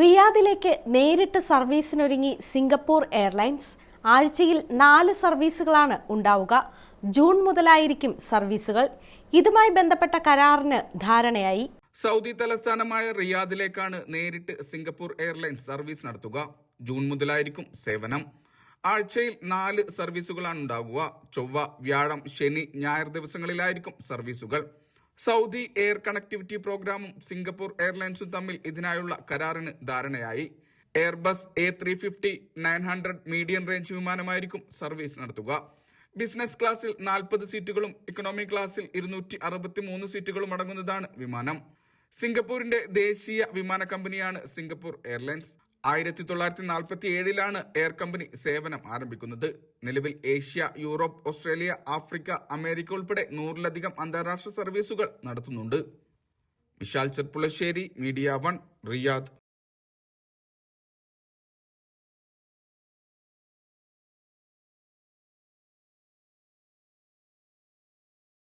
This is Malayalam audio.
റിയാദിലേക്ക് നേരിട്ട് സർവീസിനൊരുങ്ങി സിംഗപ്പൂർ എയർലൈൻസ്. ആഴ്ചയിൽ നാല് സർവീസുകളാണ് ഉണ്ടാവുക. ജൂൺ മുതലായിരിക്കും സർവീസുകൾ. ഇതുമായി ബന്ധപ്പെട്ട കരാറിന് ധാരണയായി. സൗദി തലസ്ഥാനമായ റിയാദിലേക്കാണ് നേരിട്ട് സിംഗപ്പൂർ എയർലൈൻസ് സർവീസ് നടത്തുക. ജൂൺ മുതലായിരിക്കും സേവനം. ആഴ്ചയിൽ നാല് സർവീസുകളാണ് ഉണ്ടാകുക ചൊവ്വ വ്യാഴം ശനി ഞായർ ദിവസങ്ങളിലായിരിക്കും സർവീസുകൾ. സൗദി എയർ കണക്ടിവിറ്റി പ്രോഗ്രാമും സിംഗപ്പൂർ എയർലൈൻസും തമ്മിൽ ഇതിനായുള്ള കരാറിന് ധാരണയായി. Airbus A three fifty nine hundred medium range വിമാനമായിരിക്കും service നടത്തുക. ബിസിനസ് ക്ലാസ്സിൽ നാൽപ്പത് സീറ്റുകളും ഇക്കണോമി ക്ലാസ്സിൽ ഇരുന്നൂറ്റി അറുപത്തി മൂന്ന് സീറ്റുകളും അടങ്ങുന്നതാണ് വിമാനം. സിംഗപ്പൂരിന്റെ ദേശീയ വിമാന കമ്പനിയാണ് സിംഗപ്പൂർ എയർലൈൻസ്. ആയിരത്തി തൊള്ളായിരത്തി നാൽപ്പത്തി ഏഴിലാണ് എയർ കമ്പനി സേവനം ആരംഭിക്കുന്നത്. നിലവിൽ Asia Europe Australia Africa America ഉൾപ്പെടെ നൂറിലധികം അന്താരാഷ്ട്ര സർവീസുകൾ നടത്തുന്നുണ്ട്. Vishal Cherpulassery media one Riyadh.